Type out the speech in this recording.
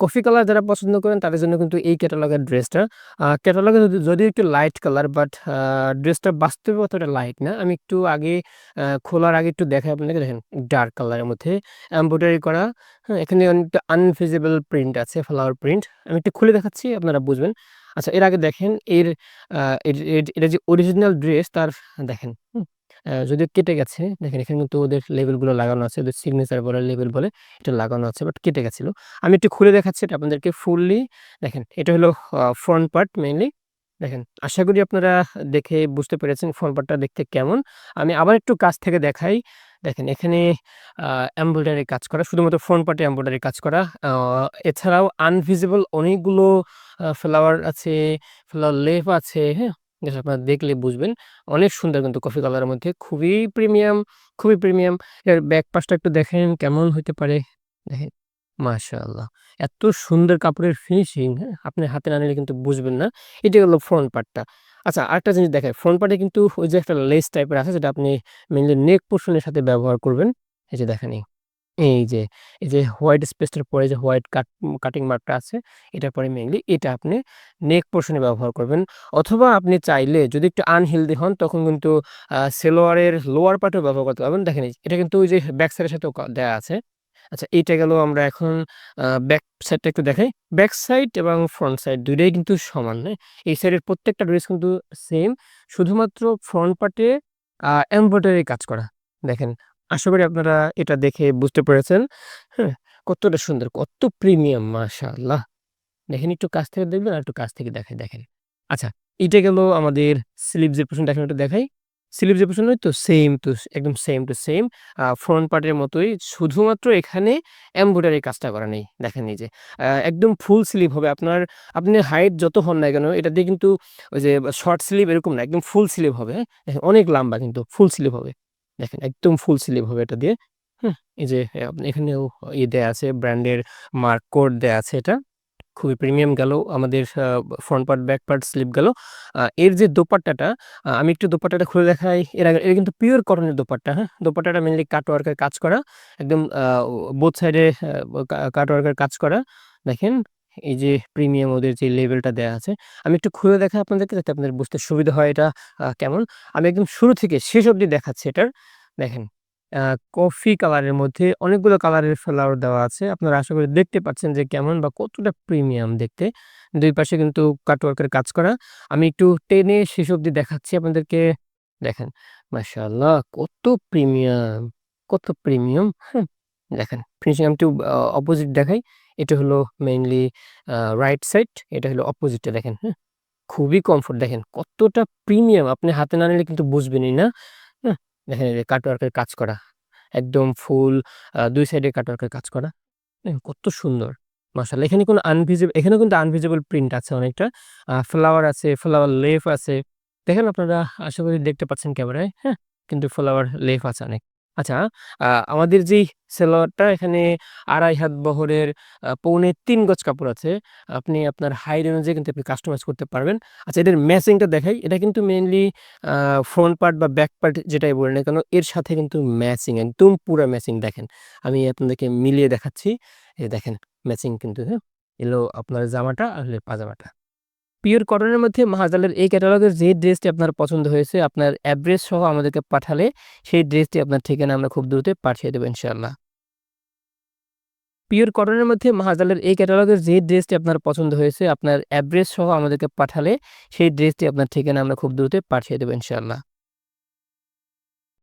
Coffee colour যারা পছন্দ করেন তাদের জন্য কিন্তু এই ক্যাটালগের ড্রেসটা ক্যাটালগে যদি একটু লাইট কালার বাট ড্রেসটা বাস্তবে অতটা লাইট না। আমি একটু আগে খোলার আগে একটু দেখাই আপনাকে দেখেন ডার্ক কালারের মধ্যে এমব্রয়ডারি করা, হ্যাঁ? এখানে অনেকটা আনভিজিবল প্রিন্ট আছে, ফ্লাওয়ার প্রিন্ট। আমি একটু খুলে দেখাচ্ছি আপনারা বুঝবেন। আচ্ছা এর আগে দেখেন এর এটা যে অরিজিনাল ড্রেস তার দেখেন, আ যদিও কেটে গেছে। দেখেন এখানে কিন্তু ওদের লেবেলগুলো লাগানো আছে। ওদের সিগনেচার বলে লেবেল বলে এটা লাগানো আছে বাট কেটে গেছিল আমি একটু খুলে দেখাচ্ছি এটা আপনাদেরকে ফুললি দেখেন এটা হলো ফ্রন্ট পার্ট মেইনলি। দেখেন আশা করি আপনারা দেখে বুঝতে পেরেছেন ফ্রন্ট পার্টটা দেখতে কেমন। আমি আবার একটু কাছ থেকে দেখাই। দেখেন এখানে এমব্রয়ডারি কাজ করা। শুধুমাত্র ফ্রন্ট পার্টে এমব্রয়ডারি কাজ করা। এছাড়াও আনভিজিবল অনেকগুলো ফ্লাওয়ার আছে, ফ্লাওয়ার লেফ আছে, হ্যাঁ? জাস্ট আপনারা দেখলে বুঝবেন। অনেক সুন্দর কিন্তু কফি কালারের মধ্যে খুবই প্রিমিয়াম, খুবই প্রিমিয়াম। এর ব্যাক পাশটা একটু দেখেন কেমন হইতে পারে? দেখেন মাশাআল্লাহ! এত সুন্দর কাপড়ের ফিনিশিং, হ্যাঁ? আপনি হাতে না নিলে কিন্তু বুঝবেন না। এটাই হলো ফ্রন্ট পার্টটা। আচ্ছা আরেকটা জিনিস দেখাই। ফ্রন্ট পার্টে কিন্তু ওই যে একটা লেস টাইপের আছে যেটা আপনি মেনলি নেক পোর্শনের সাথে ব্যবহার করবেন। এই যে দেখেন এই, যে, এই যে হোয়াইট স্পেসটার পরে যে হোয়াইট কাট কাটিং মার্কটা আছে এটার পরে মেইনলি এটা আপনি নেক পোরশন ব্যবহার করবেন। অথবা আপনি চাইলে যদি একটু আনহেলদি হন তখন কিন্তু সেলোয়ারের লোয়ার পার্টও ব্যবহার করতে পারবেন। দেখেন এটা কিন্তু ওই যে ব্যাক সাইডের সাথেও দেয়া আছে। আচ্ছা এইটা গেল আমরা এখন ব্যাক সাইডটা একটু দেখাই। ব্যাক সাইড এবং ফ্রন্ট সাইড ২ টাই কিন্তু সমান, হ্যাঁ? এই সাইডের প্রত্যেকটা ড্রেস কিন্তু সেম। শুধুমাত্র ফ্রন্ট পার্টে এমব্রয়ডারি কাজ করা। দেখেন আশা করি আপনারা এটা দেখে বুঝতে পেরেছেন, হ্যাঁ? কতটা সুন্দর, কত প্রিমিয়াম মাশাআল্লাহ! দেখেন একটু কাছ থেকে দেখবেন আর একটু কাছ থেকে দেখাই দেখেন। আচ্ছা এটা গেল আমাদের এর পোরশনটা এখন একটু দেখাই। স্লিভস এর পোরশন তো সেম টু একদম সেম টু সেম। ফ্রন্ট পার্টের মতোই শুধুমাত্র এখানে এমব্রয়ডারি কাজটা করা নেই। দেখেন এই যে একদম ফুল স্লিপ হবে আপনার আপনি হাইট যত হন না কেন এটা দিয়ে কিন্তু ওই যে শর্ট স্লিপ এরকম না। একদম ফুল স্লিপ হবে, হ্যাঁ? অনেক লম্বা কিন্তু ফুল স্লিপ হবে। দেখেন একদম ফুল স্লিভ হবে এটা দিয়ে, হুম? এই যে এখানেও ইয়ে দেয়া আছে ব্র্যান্ডের মার্ক কোড দেয়া আছে এটা। খুবই প্রিমিয়াম গেল আমাদের front part, back part, slip গেল। এর যে দোপাট্টাটা আমি একটু দোপাট্টাটা খুলে দেখাই। এর আগে এটা কিন্তু পিওর কটনের দোপাট্টা, হ্যাঁ? দোপাট্টাটা মেনলি কাটওয়ার্ক এর কাজ করা। একদম বোথ সাইডে আ কা কাজ করা। দেখেন এই যে প্রিমিয়াম ওদের যে লেভেলটা দেওয়া আছে। আমি একটু খুলে দেখা আপনাদেরকে যাতে আপনাদের বুঝতে সুবিধা হয় এটা কেমন। আমি একদম শুরু থেকে শেষ অবধি দেখাচ্ছি এটার। দেখেন কফি কালারের মধ্যে অনেকগুলো কালারের ফ্লাওয়ার দেওয়া আছে। আপনারা আশা করি দেখতে পাচ্ছেন যে কেমন বা কতটা প্রিমিয়াম দেখতে। দুই পাশে কিন্তু কাটওয়ার্ক এর কাজ করা। আমি একটু টেনে শেষ অবধি দেখাচ্ছি আপনাদেরকে। দেখেন মাশাআল্লাহ! কত প্রিমিয়াম, কত প্রিমিয়াম, হ্যাঁ? দেখেন ফিনিশিং আমি একটু অপোজিট দেখাই। এটা হলো মেইনলি রাইট সাইড, এটা হলো অপোজিটটা দেখেন, হ্যাঁ? খুবই কমফোর্ট দেখেন কতটা প্রিমিয়াম আপনি হাতে না নিলে কিন্তু বুঝবেনই না, হ্যাঁ? দেখেন এই যে কাটওয়ার্ক কাজ করা। একদম ফুল দুই সাইডে কাটওয়ার্ক এর কাজ করা। কত সুন্দর। মাশাআল্লাহ! এখানে কোনো আনভিজিবল এখানেও কিন্তু আনভিজিবল প্রিন্ট আছে অনেকটা। ফ্লাওয়ার আছে, ফ্লাওয়ার লেফ আছে। দেখেন আপনারা আশা করি দেখতে পাচ্ছেন ক্যামেরায়, হ্যাঁ? কিন্তু ফ্লাওয়ার লেফ আছে অনেক। আচ্ছা আমাদের যেই সেলোয়ারটা এখানে ২.৫ হাত বহরের পৌনে ৩ গজ কাপড় আছে। আপনি আপনার হাইট অনুযায়ী কিন্তু আপনি কাস্টমাইজ করতে পারবেন। আচ্ছা এটার ম্যাচিংটা দেখাই। এটা কিন্তু মেইনলি আ ফ্রন্ট পার্ট বা ব্যাক পার্ট যেটাই বলেন না কেন এর সাথে কিন্তু ম্যাচিং একদম পুরা ম্যাচিং দেখেন। আমি আপনাদেরকে মিলিয়ে দেখাচ্ছি। এই দেখেন ম্যাচিং কিন্তু, হ্যাঁ? এলো আপনার জামাটা আর পাজামাটা। পিওর কটনের মধ্যে মাহাজালের এই ক্যাটালগের যে ড্রেসটি আপনার পছন্দ হয়েছে, আপনার অ্যাড্রেস সহ আমাদেরকে পাঠালে সেই ড্রেসটি আপনার ঠিকানা আমরা খুব দ্রুত পাঠিয়ে দেবো ইনশাল্লাহ পিওর কটনের মধ্যে মাহাজালের এই ক্যাটালগের যে ড্রেসটি আপনার পছন্দ হয়েছে, আপনার অ্যাড্রেস সহ আমাদেরকে পাঠালে সেই ড্রেসটি আপনার ঠিকানা আমরা খুব দ্রুত পাঠিয়ে দেবো ইনশাআল্লাহ।